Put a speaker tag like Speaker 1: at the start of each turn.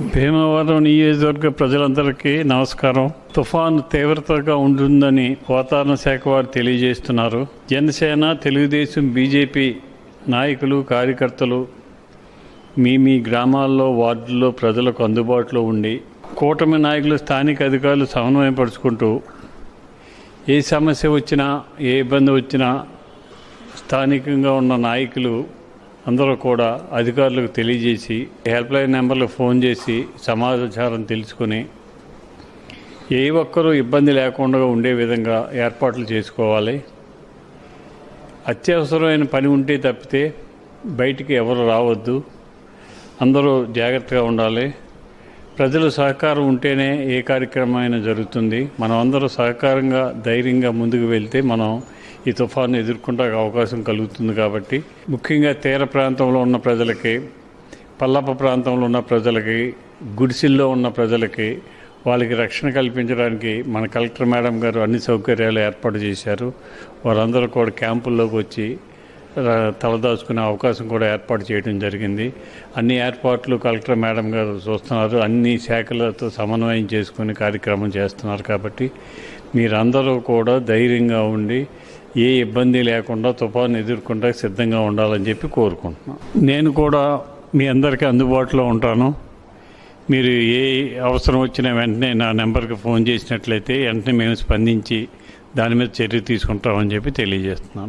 Speaker 1: భీమవరం నియోజకవర్గ ప్రజలందరికీ నమస్కారం. తుఫాను తీవ్రతగా ఉంటుందని వాతావరణ శాఖ వారు తెలియజేస్తున్నారు. జనసేన తెలుగుదేశం బీజేపీ నాయకులు కార్యకర్తలు మీ మీ గ్రామాల్లో వార్డుల్లో ప్రజలకు అందుబాటులో ఉండి కూటమి నాయకులు స్థానిక అధికారులు సమన్వయపరుచుకుంటూ ఏ సమస్య వచ్చినా ఏ ఇబ్బంది వచ్చినా స్థానికంగా ఉన్న నాయకులు అందరూ కూడా అధికారులకు తెలియజేసి హెల్ప్లైన్ నెంబర్లకు ఫోన్ చేసి సమాచారం తెలుసుకుని ఏ ఒక్కరూ ఇబ్బంది లేకుండా ఉండే విధంగా ఏర్పాట్లు చేసుకోవాలి. అత్యవసరమైన పని ఉంటే తప్పితే బయటికి ఎవరు రావద్దు. అందరూ జాగ్రత్తగా ఉండాలి. ప్రజలు సహకారం ఉంటేనే ఏ కార్యక్రమం అయినా జరుగుతుంది. మనం అందరూ సహకారంగా ధైర్యంగా ముందుకు వెళ్తే మనం ఈ తుఫాను ఎదుర్కొంటే అవకాశం కలుగుతుంది కాబట్టి ముఖ్యంగా తీర ప్రాంతంలో ఉన్న ప్రజలకి పల్లప ప్రాంతంలో ఉన్న ప్రజలకి గుడిసిల్లో ఉన్న ప్రజలకి వాళ్ళకి రక్షణ కల్పించడానికి మన కలెక్టర్ మేడం గారు అన్ని సౌకర్యాలు ఏర్పాటు చేశారు. వారందరూ కూడా క్యాంపుల్లోకి వచ్చి తలదాచుకునే అవకాశం కూడా ఏర్పాటు చేయడం జరిగింది. అన్ని ఏర్పాట్లు కలెక్టర్ మేడం గారు చూస్తున్నారు. అన్ని శాఖలతో సమన్వయం చేసుకుని కార్యక్రమం చేస్తున్నారు కాబట్టి మీరందరూ కూడా ధైర్యంగా ఉండి ఏ ఇబ్బంది లేకుండా తుఫాను ఎదుర్కొంటే సిద్ధంగా ఉండాలని చెప్పి కోరుకుంటున్నాను నేను కూడా మీ అందరికీ అందుబాటులో ఉంటాను. మీరు ఏ అవసరం వచ్చినా వెంటనే నా నెంబర్కి ఫోన్ చేసినట్లయితే వెంటనే మేము స్పందించి దాని మీద చర్య తీసుకుంటామని చెప్పి తెలియజేస్తున్నాను.